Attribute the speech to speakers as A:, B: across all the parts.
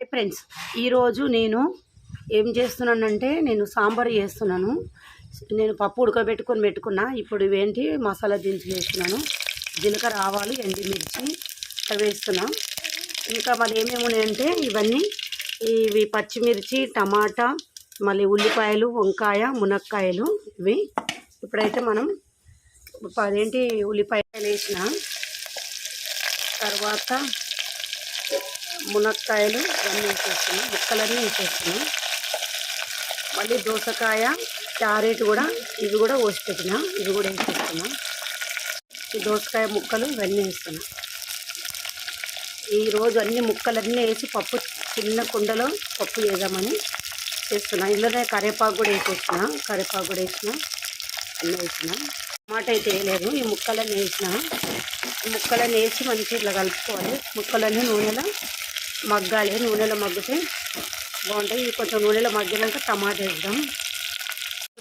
A: Friends ఈరోజు నేను ఏం చేస్తున్నానంటే నేను సాంబార్ చేస్తున్నాను. నేను పప్పు ఉడకబెట్టుకొని పెట్టుకున్నా. ఇప్పుడు ఇవేంటి? మసాలా దినుసులు వేస్తున్నాను. జీలకర్ర ఆవాలు ఎండిమిర్చి అవి వేస్తున్నా. ఇంకా మళ్ళీ ఏమేమి ఉన్నాయంటే ఇవన్నీ ఇవి పచ్చిమిర్చి టమాటా మళ్ళీ ఉల్లిపాయలు వంకాయ మునక్కాయలు ఇవి. ఇప్పుడైతే మనం అదేంటి? ఉల్లిపాయలు వేసిన తర్వాత మునక్కాయలు ఇవన్నీ వేసేస్తున్నాం ముక్కలన్నీ వేసేస్తున్నాం. మళ్ళీ దోసకాయ క్యారెట్ కూడా ఇవి కూడా కోసి పెట్టినా ఇవి కూడా వేసేస్తున్నాం. ఈ దోసకాయ ముక్కలు ఇవన్నీ వేస్తున్నాం. ఈరోజు అన్ని ముక్కలన్నీ వేసి పప్పు చిన్న కుండలో పప్పు వేద్దామని చేస్తున్నా. ఇందులోనే కరివేపాకు కూడా వేసేసిన కరివేపాకు కూడా వేసిన అన్నీ వేసిన. టమాటా అయితే వేయలేదు ఈ ముక్కలన్నీ వేసిన. ముక్కలన్నీ వేసి మంచిగా ఇట్లా కలుపుకోవాలి. ముక్కలన్నీ నూనెలో మగ్గాలి నూనెలో మగ్గితే బాగుంటాయి. ఇవి కొంచెం నూనెలో మగ్గినాక టమాటా వేద్దాం.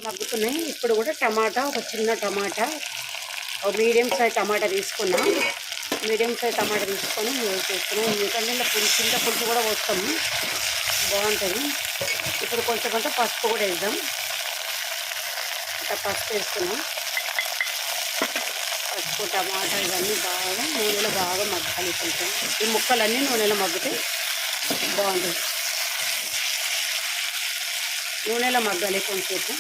A: మగ్గుతున్నాయి. ఇప్పుడు కూడా టమాటా ఒక చిన్న టమాటా ఒక మీడియం సైజ్ టమాటా తీసుకున్నా. మీడియం సైజ్ టమాటా తీసుకొని చేస్తున్నాం. ఎందుకంటే ఇలా పులుసు చింత పులుసు కూడా పోస్తాము బాగుంటుంది. ఇప్పుడు కొంచెం కొంచెం పసుపు కూడా వేద్దాం. ఇంకా పసుపు వేస్తున్నాం. పసుపు టమాటా ఇవన్నీ బాగా నూనెలో బాగా మగ్గాలి కొంచెం. ఈ ముక్కలన్నీ నూనెలో మగ్గితే బాగుంటుంది. నూనెలో మగ్గాలి కొంచెంసేపు.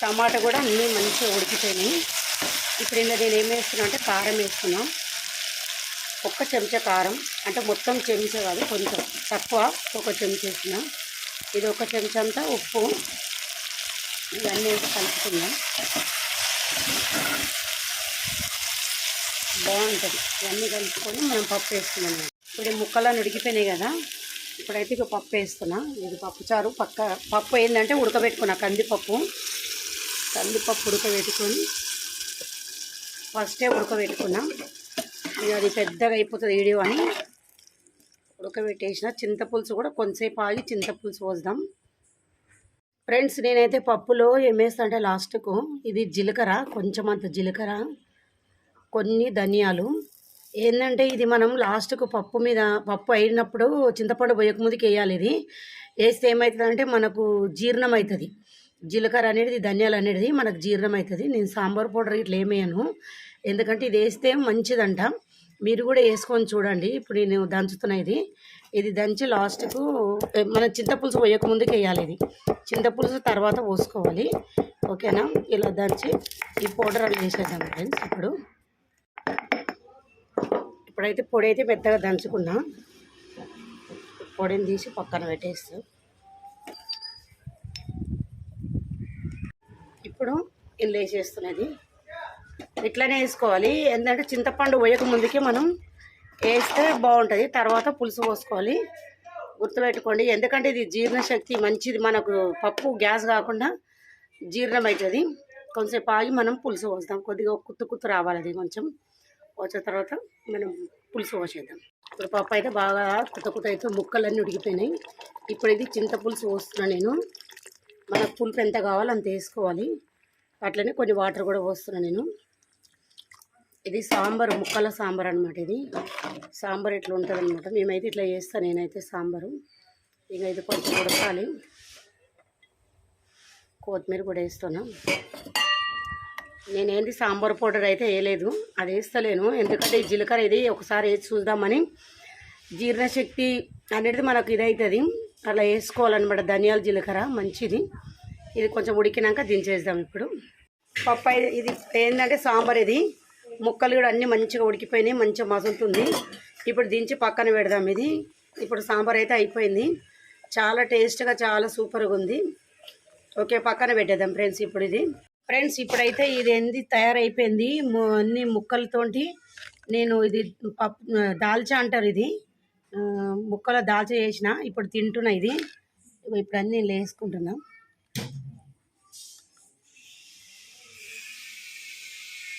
A: టమాటా కూడా అన్నీ మంచిగా ఉడికిపోయినాయి. ఇప్పుడు ఇంకా నేను ఏం వేస్తున్నా అంటే కారం వేస్తున్నా ఒక్క చెంచా కారం అంటే మొత్తం చెంచా కాదు కొంచెం తక్కువ ఒక చెంచా వేసిన ఇది ఒక చెంచా అంతా ఉప్పు ఇవన్నీ వేసి కలుపుతున్నాం బాగుంటుంది. ఇవన్నీ కలుపుకొని మనం పప్పు వేసుకున్నాం ఇప్పుడు ముక్కలను ఉడికిపోయినాయి కదా. ఇప్పుడైతే ఇక పప్పు వేస్తున్నా. ఇది పప్పు చారు. పక్క పప్పు ఏంటంటే ఉడకబెట్టుకున్నా కందిపప్పు. కందిపప్పు ఉడకబెట్టుకొని ఫస్టే ఉడకబెట్టుకున్నా. ఇక అది పెద్దగా అయిపోతుంది వీడియో అని ఉడకబెట్టేసిన. చింతపులుసు కూడా కొంతసేపు ఆగి చింతపులుసు పోద్దాం. ఫ్రెండ్స్ నేనైతే పప్పులో ఏమేస్తా అంటే లాస్ట్కు ఇది జీలకర్ర కొంచెం అంత జీలకర్ర. కొన్ని ధనియాలు. ఏంటంటే ఇది మనం లాస్ట్కు పప్పు మీద పప్పు అయినప్పుడు చింతపండు పోయక ముందుకు వేయాలి ఇది. వేస్తే ఏమవుతుందంటే మనకు జీర్ణం అవుతుంది జీలకర్ర అనేది ధనియాలు అనేది మనకు జీర్ణం అవుతుంది నేను సాంబార్ పౌడర్ ఇట్లా ఏమేయను ఎందుకంటే ఇది వేస్తే మంచిదంట. మీరు కూడా వేసుకొని చూడండి. ఇప్పుడు నేను దంచుతున్నా ఇది. ఇది దంచి లాస్ట్కు మన చింతపులుసు పోయక ముందుకు వేయాలి ఇది. చింతపులుసు తర్వాత పోసుకోవాలి. ఓకేనా? ఇలా దంచి ఈ పౌడర్ అని వేసేద్దాం ఫ్రెండ్స్ ఇప్పుడు. ఇప్పుడైతే పొడి అయితే పెద్దగా దంచుకున్నా. పొడిని తీసి పక్కన పెట్టేస్తాం. ఇప్పుడు ఇల్లు వేసేస్తున్నది. ఇట్లనే వేసుకోవాలి. ఎందుకంటే చింతపండు పోయక ముందుకే మనం వేస్తే బాగుంటుంది. తర్వాత పులుసు పోసుకోవాలి. గుర్తుపెట్టుకోండి. ఎందుకంటే ఇది జీర్ణశక్తి మంచిది. మనకు పప్పు గ్యాస్ కాకుండా జీర్ణం అవుతుంది కొంచెంసేపు ఆగి మనం పులుసు పోస్తాం. కొద్దిగా కుత్తు కుత్తు రావాలి అది కొంచెం. వచ్చిన తర్వాత మనం పులుసు పోసేద్దాం ఇప్పుడు పప్పు అయితే బాగా కుత కుత అయితే ముక్కలన్నీ ఉడికిపోయినాయి. ఇప్పుడు ఇది చింత పులుసు పోస్తున్నా నేను. మనకు పులుపు ఎంత కావాలో అంత వేసుకోవాలి. అట్లనే కొన్ని వాటర్ కూడా పోస్తున్నా నేను. ఇది సాంబారు ముక్కల సాంబార్ అనమాట ఇది. సాంబార్ ఇట్లా ఉంటుంది అనమాట మేమైతే ఇట్లా చేస్తాను నేనైతే సాంబారు. ఇక ఇది కొంచెం ఉడకాలి. కొత్తిమీర కూడా వేస్తున్నాం. నేనేంది సాంబార్ పౌడర్ అయితే వేయలేదు అది వేస్తలేను. ఎందుకంటే ఈ జీలకర్ర ఇది ఒకసారి వేసి చూద్దామని. జీర్ణశక్తి అనేది మనకు ఇది అవుతుంది అలా వేసుకోవాలన్నమాట ధనియాల జీలకర్ర మంచిది. ఇది కొంచెం ఉడికినాక దించేద్దాం ఇప్పుడు. పప్పు ఇది ఏంటంటే సాంబార్ ఇది. ముక్కలు కూడా అన్నీ మంచిగా ఉడికిపోయినాయి మంచిగా మసులుతుంది. ఇప్పుడు దించి పక్కన పెడదాం ఇది. ఇప్పుడు సాంబార్ అయితే అయిపోయింది. చాలా టేస్ట్గా చాలా సూపర్గా ఉంది. ఓకే పక్కన పెట్టేద్దాం ఫ్రెండ్స్ ఇప్పుడు ఇది. ఫ్రెండ్స్ ఇప్పుడైతే ఇది ఏంది? తయారైపోయింది. ము- అన్ని ముక్కలతోటి నేను ఇది పప్పు దాల్చా అంటారు ఇది. ముక్కల దాల్చా చేసిన ఇప్పుడు తింటున్నా ఇది. ఇప్పుడు అన్నీ నేను వేసుకుంటున్నా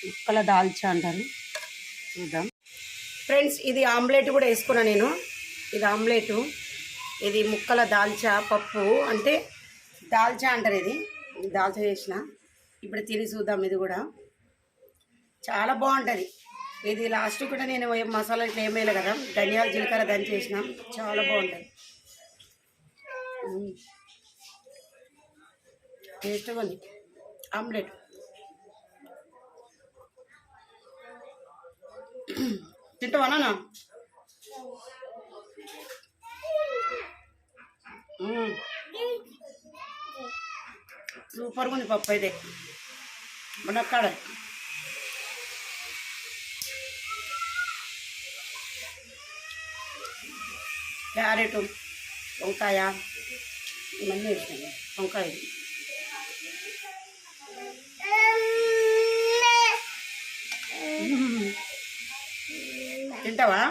A: ముక్కల దాల్చా అంటారు. చూద్దాం. ఫ్రెండ్స్ ఇది ఆమ్లెట్ కూడా వేసుకున్నా నేను. ఇది ఆమ్లెట్ ఇది ముక్కల దాల్చా పప్పు అంటే దాల్చా అంటారు ఇది ఇది. దాల్చా చేసిన. ఇప్పుడు తిని చూద్దాం ఇది కూడా. చాలా బాగుంటుంది. ఇది లాస్ట్ కూడా నేను మసాలా ఇట్లా ఏం కదా ధనియాలు జీలకర్ర దంచి చేసిన చాలా బాగుంటుంది. మ్మ్. టేస్ట్గా ఉంది. ఆమ్లెట్. తింటావానా Mm. సూపర్గా ఉంది పప్పు అయితే. మునక్కాడ. క్యారెట్ వంకాయ ఇవన్నీ వేసినాయి వంకాయ. తింటావా?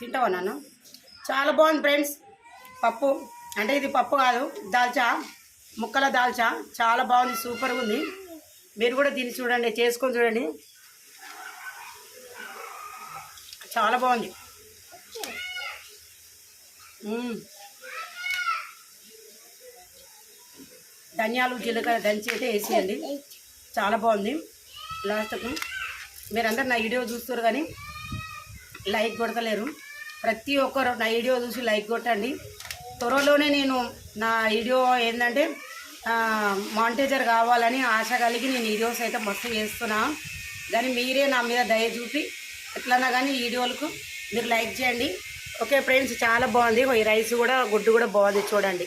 A: తింటావా నాన్న? చాలా బాగుంది ఫ్రెండ్స్. పప్పు. అంటే ఇది పప్పు కాదు దాల్చా. ముక్కల దాల్చా? చాలా బాగుంది సూపర్గా ఉంది. మీరు కూడా దీన్ని చూడండి చేసుకొని చూడండి. చాలా బాగుంది. ధనియాలు జీలకర్ర దంచి అయితే వేసేయండి. చాలా బాగుంది. లాస్ట్కు మీరందరు నా వీడియో చూస్తారు కానీ లైక్ కొడతలేరు. ప్రతి ఒక్కరు నా వీడియో చూసి లైక్ కొట్టండి. త్వరలోనే నేను నా వీడియో ఏంటంటే మాంటేజర్ కావాలని ఆశ కలిగి నేను వీడియోస్ అయితే మస్తు చేస్తున్నా. కానీ మీరే నా మీద దయ చూపి ఎట్లన్నా కానీ వీడియోలకు మీరు లైక్ చేయండి. ఓకే ఫ్రెండ్స్ చాలా బాగుంది. ఈ రైస్ కూడా గుడ్డు కూడా బాగుంది చూడండి.